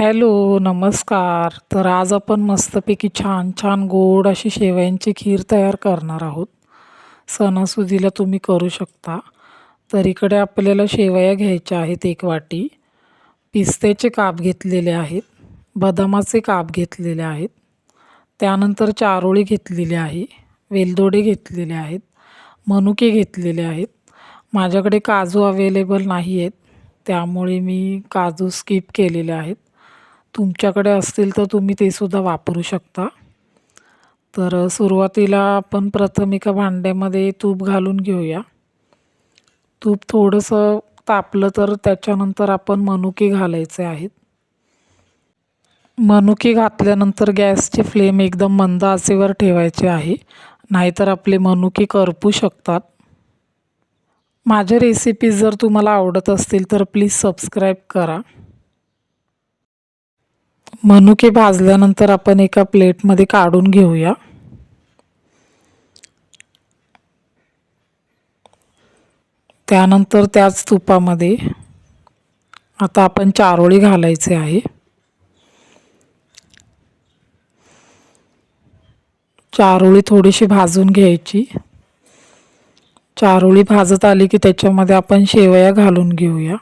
Hello नमस्कार. तर आज आपण मस्तपैकी छान छान गोड अशी शेवयांची खीर तयार करणार आहोत. सणासुदीला तुम्ही करू शकता. तर इकडे आपल्याला शेवया घ्यायच्या आहेत एक वाटी. पिस्त्याचे काप घेतलेले आहेत. बदामाचे काप घेतलेले आहेत. त्यानंतर चारोळी घेतलेली आहे. वेलदोडे घेतलेले आहेत. मनुके घेतलेले आहेत. माझ्याकडे काजू अवेलेबल नाही आहेत. त्यामुळे मी काजू स्किप केलेले आहेत. तुमच्याकडे असतील तर तुम्ही ते सुद्धा वापरू शकता. तर सुरुवातीला आपण प्रथम एका भांड्यामध्ये तूप घालून घेऊया. तूप थोडंसं तापलं तर त्याच्यानंतर आपण मनुके घालायचे आहेत. मनुके घातल्यानंतर गॅसची फ्लेम एकदम मंद आचेवर ठेवायचे आहे. नाहीतर आपले मनुके करपू शकतात. माझ्या रेसिपीज जर तुम्हाला आवडत असतील तर प्लीज सबस्क्राईब करा. मनुके भाजल्यानंतर आपण एका प्लेटमध्ये काढून घेऊया. त्यानंतर त्याच तुपामध्ये आता आपण चारोळी घालायचे आहे. चारोळी थोडीशी भाजून घ्यायची. चारोळी भाजत आली की त्याच्यामध्ये आपण शेवया घालून घेऊया.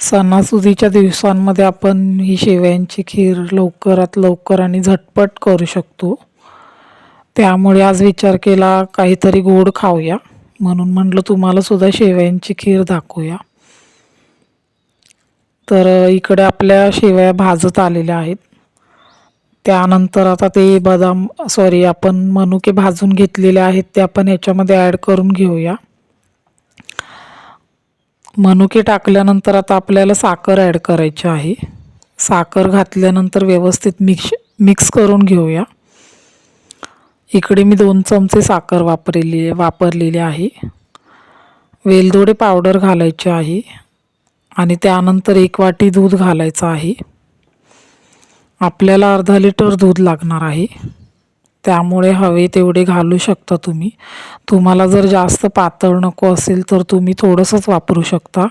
सणासुदीच्या दिवसांमध्ये आपण ही शेवयांची खीर लवकरात लवकर आणि झटपट करू शकतो. त्यामुळे आज विचार केला काहीतरी गोड खाऊया. म्हणून म्हटलं तुम्हाला सुद्धा शेवयांची खीर दाखवूया. तर इकडे आपल्या शेवया भाजत आलेल्या आहेत. त्यानंतर आता ते बदाम सॉरी आपण मनुके भाजून घेतलेले आहेत ते आपण याच्यामध्ये ॲड करून घेऊया. मनुके टाकल्यानंतर आता आपल्याला साखर ॲड करायची आहे. साखर घातल्यानंतर व्यवस्थित मिक्स मिक्स करून घेऊया. इकडे मी दोन चमचे साखर वापरलेली वापरलेली आहे. वेलदोडे पावडर घालायचे आहे. आणि त्यानंतर एक वाटी दूध घालायचं आहे. आपल्याला अर्धा लिटर दूध लागणार आहे. त्यामुळे हवे तेवढे घालू शकता तुम्ही. तुम्हाला जर जास्त पातळ नको असेल तर तुम्ही थोडंसंच वापरू शकता.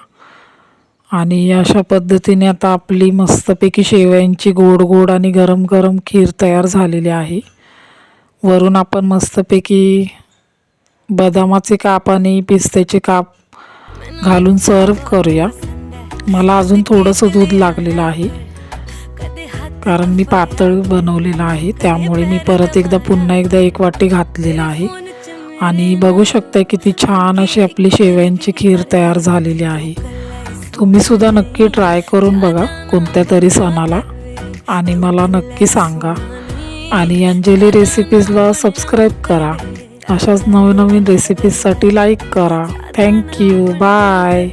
आणि अशा पद्धतीने आता आपली मस्तपैकी शेवयांची गोड गोड आणि गरम गरम खीर तयार झालेली आहे. वरून आपण मस्तपैकी बदामाचे काप आणि पिस्त्याचे काप घालून सर्व करूया. मला अजून थोडंसं दूध लागलेलं आहे. कारण मी पातळ बनवलेलं आहे त्यामुळे मी परत एकदा पुन्हा एकदा एक वाटी घातलेला आहे. आणि बघू शकता किती छान अशी आपली शेवयांची खीर तयार झालेली आहे. तुम्हीसुद्धा नक्की ट्राय करून बघा कोणत्या तरी सणाला. आणि मला नक्की सांगा. आणि अंजली रेसिपीजला सबस्क्राईब करा. अशाच नवनवीन रेसिपीजसाठी लाईक करा. Thank you bye.